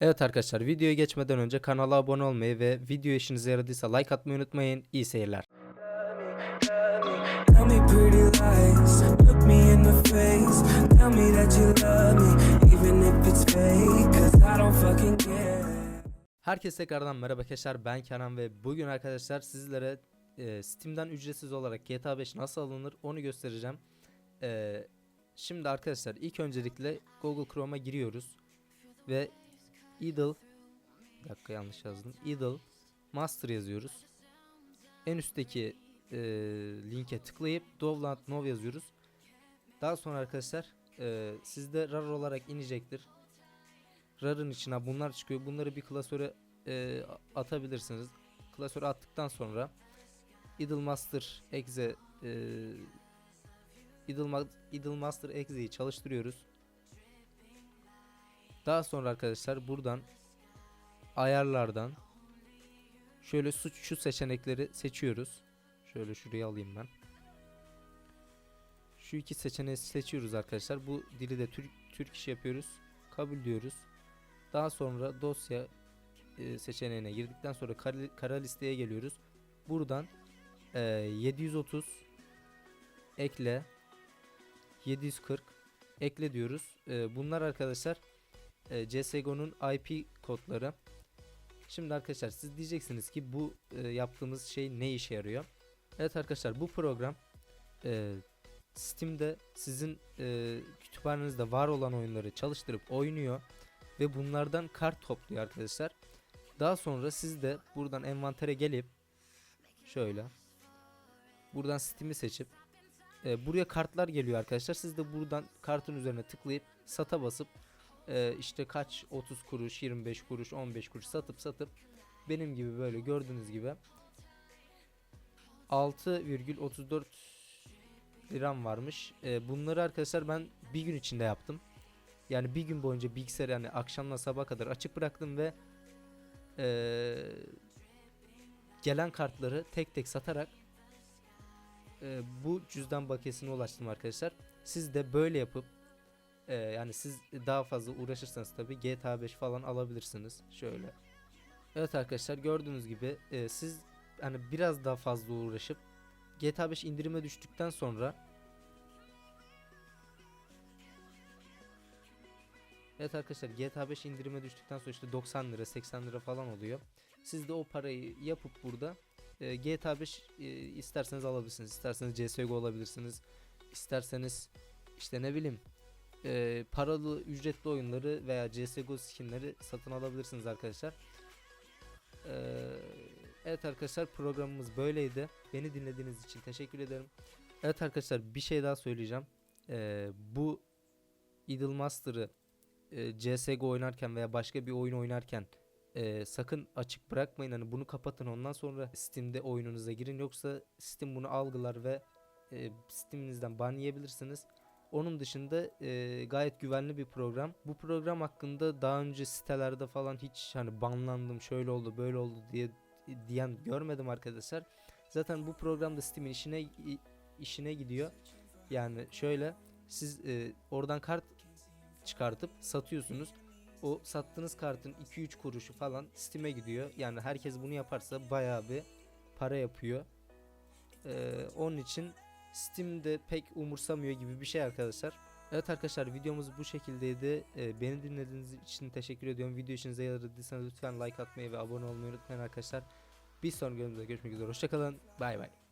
Evet arkadaşlar videoya geçmeden önce kanala abone olmayı ve video işinize yaradıysa like atmayı unutmayın. İyi seyirler. Herkese tekrardan merhaba arkadaşlar ben Kenan ve bugün arkadaşlar sizlere e, Steam'den ücretsiz olarak GTA 5 nasıl alınır onu göstereceğim. E, şimdi arkadaşlar ilk öncelikle Google Chrome'a giriyoruz ve idle bir dakika yanlış yazdım. idle master yazıyoruz. En üstteki e, linke tıklayıp download now yazıyoruz. Daha sonra arkadaşlar e, sizde RAR olarak inecektir. RAR'ın içine bunlar çıkıyor. Bunları bir klasöre e, atabilirsiniz. Klasöre attıktan sonra idle master exe e, idle, idle master exe'yi çalıştırıyoruz. Daha sonra arkadaşlar buradan ayarlardan şöyle şu, şu seçenekleri seçiyoruz. Şöyle şuraya alayım ben. Şu iki seçeneği seçiyoruz arkadaşlar. Bu dili de Türk Türk iş yapıyoruz. Kabul diyoruz. Daha sonra dosya e, seçeneğine girdikten sonra kara, kara listeye geliyoruz. Buradan e, 730 ekle 740 ekle diyoruz. E, bunlar arkadaşlar e, CSGO'nun IP kodları. Şimdi arkadaşlar siz diyeceksiniz ki bu e, yaptığımız şey ne işe yarıyor? Evet arkadaşlar bu program e, Steam'de sizin e, kütüphanenizde var olan oyunları çalıştırıp oynuyor ve bunlardan kart topluyor arkadaşlar. Daha sonra siz de buradan envantere gelip şöyle buradan Steam'i seçip e, buraya kartlar geliyor arkadaşlar. Siz de buradan kartın üzerine tıklayıp sata basıp e, işte kaç 30 kuruş, 25 kuruş, 15 kuruş satıp satıp benim gibi böyle gördüğünüz gibi 6,34 liram varmış. E, bunları arkadaşlar ben bir gün içinde yaptım. Yani bir gün boyunca bilgisayarı yani akşamla sabah kadar açık bıraktım ve eee, gelen kartları tek tek satarak eee, bu cüzdan bakiyesine ulaştım arkadaşlar. Siz de böyle yapıp eee, yani siz daha fazla uğraşırsanız tabi GTA 5 falan alabilirsiniz. Şöyle. Evet arkadaşlar gördüğünüz gibi eee, siz hani biraz daha fazla uğraşıp GTA 5 indirime düştükten sonra Evet arkadaşlar GTA 5 indirime düştükten sonra işte 90 lira 80 lira falan oluyor. Siz de o parayı yapıp burada e, GTA 5 e, isterseniz alabilirsiniz. İsterseniz CSGO alabilirsiniz. İsterseniz işte ne bileyim e, paralı ücretli oyunları veya CSGO skinleri satın alabilirsiniz arkadaşlar. E, evet arkadaşlar programımız böyleydi. Beni dinlediğiniz için teşekkür ederim. Evet arkadaşlar bir şey daha söyleyeceğim. E, bu Idle Master'ı e, CSGO oynarken veya başka bir oyun oynarken e, sakın açık bırakmayın. Hani bunu kapatın ondan sonra Steam'de oyununuza girin. Yoksa Steam bunu algılar ve e, Steam'inizden ban. Onun dışında e, gayet güvenli bir program. Bu program hakkında daha önce sitelerde falan hiç hani banlandım şöyle oldu böyle oldu diye diyen görmedim arkadaşlar. Zaten bu programda Steam'in işine işine gidiyor. Yani şöyle siz e, oradan kart çıkartıp satıyorsunuz. O sattığınız kartın 2-3 kuruşu falan Steam'e gidiyor. Yani herkes bunu yaparsa bayağı bir para yapıyor. Ee, onun için Steam'de pek umursamıyor gibi bir şey arkadaşlar. Evet arkadaşlar videomuz bu şekildeydi. Ee, beni dinlediğiniz için teşekkür ediyorum. Video işinize yaradıysa lütfen like atmayı ve abone olmayı unutmayın arkadaşlar. Bir sonraki bölümde görüşmek üzere. Hoşçakalın. Bay bay.